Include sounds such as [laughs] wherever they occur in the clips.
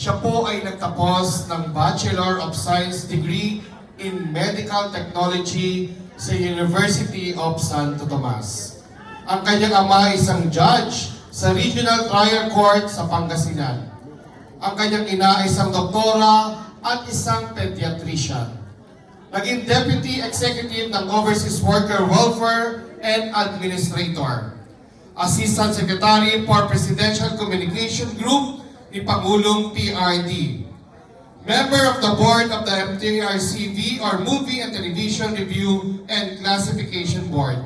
Siya po ay nagtapos ng Bachelor of Science degree in Medical Technology sa University of Santo Tomas. Ang kanyang ama ay isang judge sa Regional Trial Court sa Pangasinan. Ang kanyang ina ay isang doktora at isang pediatrician. Naging Deputy Executive ng Overseas Worker Welfare and Administrator. Assistant Secretary for Presidential Communication Group ni Pangulong PRD. Member of the Board of the MTRCV or Movie and Television Review and Classification Board.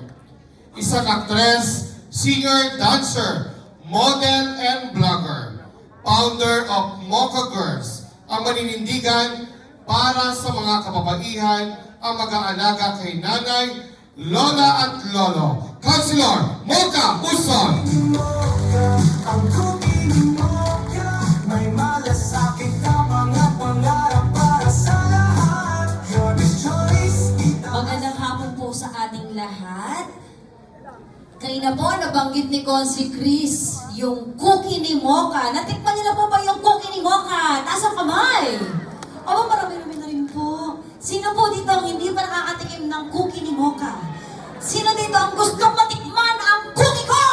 Isang actress, singer, dancer, model, and blogger. Founder of Mocha Girls, ang maninindigan para sa mga kababaihan ang mag-aalaga kay nanay, lola at lolo. Councilor Mocha Uson! Ang Kanina po, nabanggit ni Consi Chris yung cookie ni Mocha. Natikman niyo na po ba yung cookie ni Mocha? Nasa kamay. Aba, marami-rami na rin po. Sino po dito ang hindi pa nakakatikim ng cookie ni Mocha? Sino dito ang gustong matikman ang cookie ko?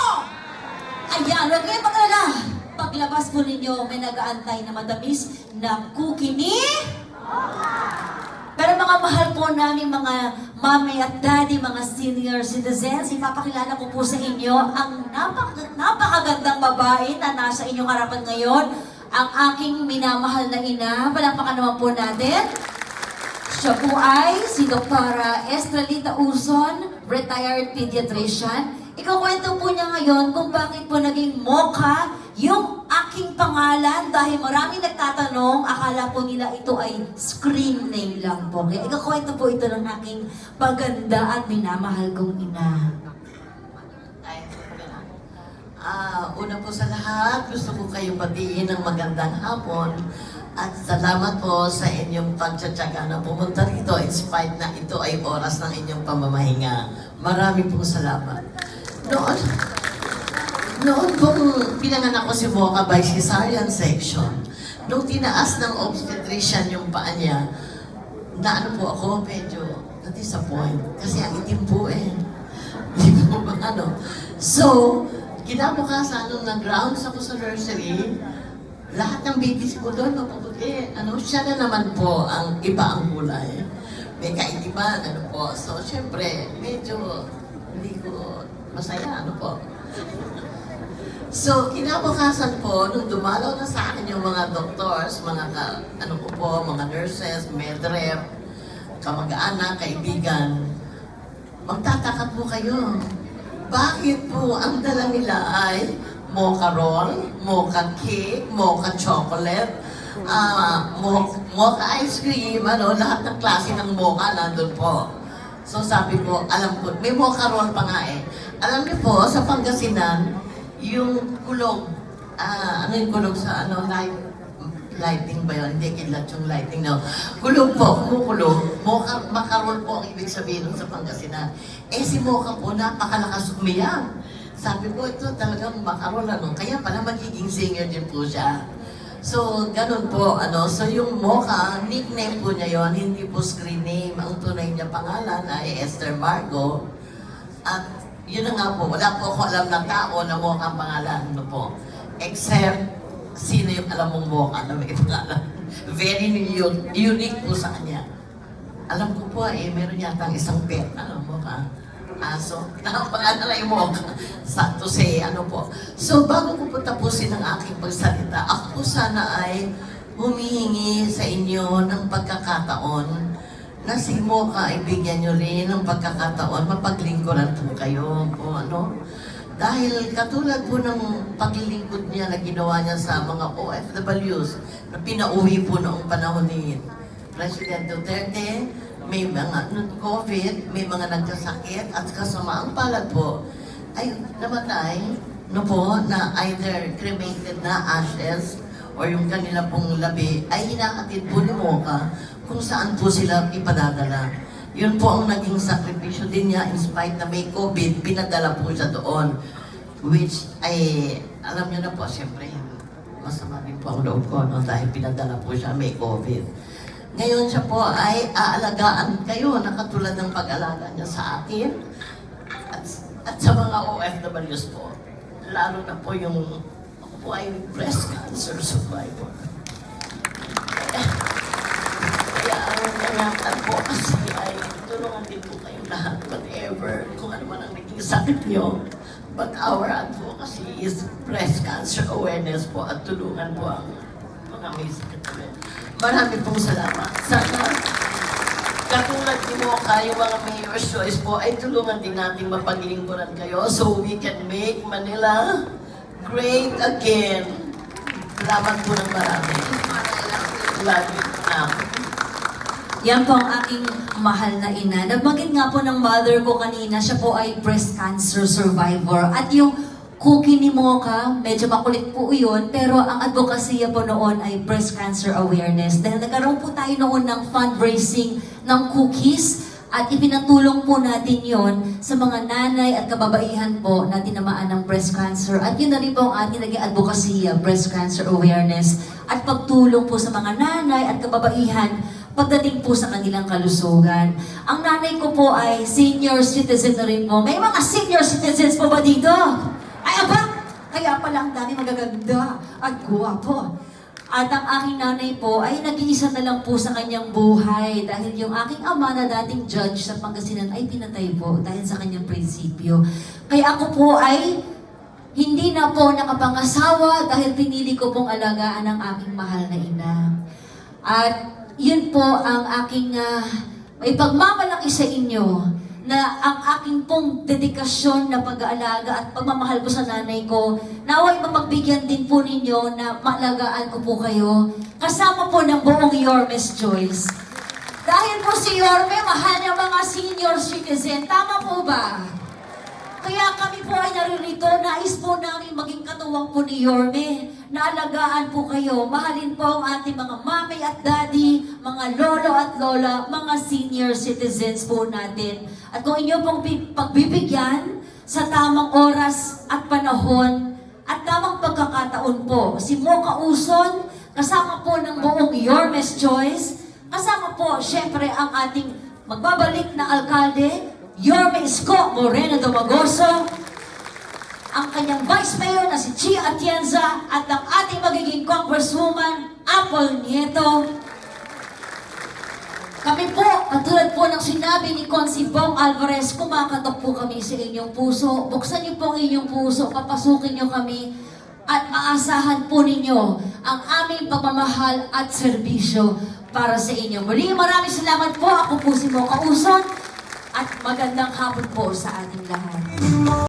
Ayan, huwag kayong pag-alala. Paglabas po ninyo, may nag-aantay na matamis na cookie ni... Pero mga mahal po namin mga mami at daddy, mga senior citizens, ipapakilala ko po sa inyo ang napak napakagandang babae na nasa inyong harapan ngayon. Ang aking minamahal na ina. Palakpakan naman po natin. Siya po ay si Dr. Estrelita Uson, retired pediatrician. Ikakwento po niya ngayon kung bakit po naging Mocha yung aking pangalan dahil maraming nagtatanong, akala po nila ito ay screen name lang po. Kaya ikakwento po ito ng aking paganda at minamahal kong ina. Ah, una po sa lahat, gusto ko kayong batiin ng magandang hapon at salamat po sa inyong pagtsatsaga na pumunta rito in spite na ito ay oras ng inyong pamamahinga. Marami pong salamat. Noon, noon pong pinanganak ko si Mocha by cesarean section, nung tinaas ng obstetrician yung paa niya, na ano po ako, medyo na-disappoint. Kasi ang itim po eh. [laughs] Hindi ko ba ano. So, kinabukasan nung nag-rounds ako sa nursery, lahat ng babies ko doon, mapuputi. Ano, siya na naman po ang iba ang kulay. May kaitiban, ano po. So, syempre, medyo hindi ko masaya, ano po. So, kinabukasan po, nung dumalaw na sa akin yung mga doctors, mga ka, ano ko po, mga nurses, medrep, kamag-anak, kaibigan, magtataka po kayo. Bakit po ang dala nila ay mocha roll, mocha cake, mocha chocolate, ah, mo mocha ice cream, ano, lahat ng klase ng mocha nandun po. So sabi ko, alam ko, may mocha roll pa nga eh. Alam niyo po, sa Pangasinan, yung kulog, ah, ano yung kulog sa ano, light, lighting ba yun? Hindi kilat yung lighting, no. Kulog po, kumukulog. Mocha, makarol po ang ibig sabihin sa Pangasinan. Eh si Mocha po, napakalakas umiyak. Sabi ko, ito talagang makarol, ano. Kaya pala magiging singer din po siya. So, ganun po, ano. So, yung Mocha, nickname po niya yon hindi po screen name. Ang tunay niya pangalan ay Esther Margo. At yun na nga po, wala po ako alam na tao na Mocha ang pangalan. Ano po. Except, sino yung alam mong Mocha na may [laughs] pangalan. Very unique po sa kanya. Alam ko po eh, meron yata isang pet, ano mo ka? Aso. [laughs] Ang pangalan ay Mocha. Sa to say, ano po. So, bago ko po tapusin ang aking pagsalita, ako po sana ay humihingi sa inyo ng pagkakataon na si Mocha ay bigyan nyo rin ng pagkakataon, mapaglingkuran po kayo po, ano. Dahil katulad po ng paglilingkod niya na ginawa niya sa mga OFWs na pinauwi po noong panahon ni President Duterte, may mga nung COVID, may mga nagkasakit at kasamaang palad po ay namatay no po na either cremated na ashes or yung kanila pong labi ay hinakatid po ni Mocha kung saan po sila ipadadala. Yun po ang naging sakripisyo din niya in spite na may COVID, pinadala po siya doon. Which ay, alam niyo na po, siyempre, masama din po ang loob ko no, dahil pinadala po siya may COVID. Ngayon siya po ay aalagaan kayo na katulad ng pag-alaga niya sa akin at, at sa mga OFWs po. Lalo na po yung ako po ay breast cancer survivor. Ingatan po kasi ay tulungan din po kayo lahat whatever kung ano man ang naging sakit niyo. But our advocacy is breast cancer awareness po at tulungan po ang mga may sakit po. Marami pong salamat. Sana katulad ni Mocha, yung mga mayor's choice po ay tulungan din natin mapaglingkuran kayo so we can make Manila great again. Salamat po ng marami. Love you. Yan po ang aking mahal na ina. Nabanggit nga po ng mother ko kanina, siya po ay breast cancer survivor. At yung cookie ni Mocha, medyo makulit po yun, pero ang advokasya po noon ay breast cancer awareness. Dahil nagkaroon po tayo noon ng fundraising ng cookies at ipinatulong po natin yon sa mga nanay at kababaihan po na tinamaan ng breast cancer. At yun na rin po ang ating naging advokasya, breast cancer awareness. At pagtulong po sa mga nanay at kababaihan pagdating po sa kanilang kalusugan. Ang nanay ko po ay senior citizen na rin po. May mga senior citizens po ba dito? Ay, aba! Kaya pala ang dami magaganda at guwapo. At ang aking nanay po ay nag-iisa na lang po sa kanyang buhay dahil yung aking ama na dating judge sa Pangasinan ay pinatay po dahil sa kanyang prinsipyo. Kaya ako po ay hindi na po nakapangasawa dahil pinili ko pong alagaan ang aking mahal na ina. At yun po ang aking uh, may pagmamalaki sa inyo na ang aking pong dedikasyon na pag-aalaga at pagmamahal ko sa nanay ko, naway mapagbigyan din po ninyo na maalagaan ko po kayo kasama po ng buong Yormes Joyce. Dahil po si Yorme, mahal niya mga senior citizen. Tama po ba? Kaya kami po ay naririto, nais po namin maging katuwang po ni Yorme. Naalagaan po kayo, mahalin po ang ating mga mami at daddy, mga lolo at lola, mga senior citizens po natin. At kung inyo pong pagbibigyan sa tamang oras at panahon at tamang pagkakataon po, si Mocha Uson, kasama po ng buong Yormes Choice, kasama po syempre ang ating magbabalik na alkalde, Yorme Isko Moreno Domagoso, ang kanyang Vice Mayor na si Chia Atienza at ang ating magiging Congresswoman, Apple Nieto. Kami po, katulad po ng sinabi ni Consi Bong Alvarez, kumakatok po kami sa inyong puso. Buksan niyo po ang inyong puso, papasukin niyo kami at maasahan po ninyo ang aming pagmamahal at serbisyo para sa inyo. Muli, maraming salamat po. Ako po si Mocha Uson at magandang hapon po sa ating lahat.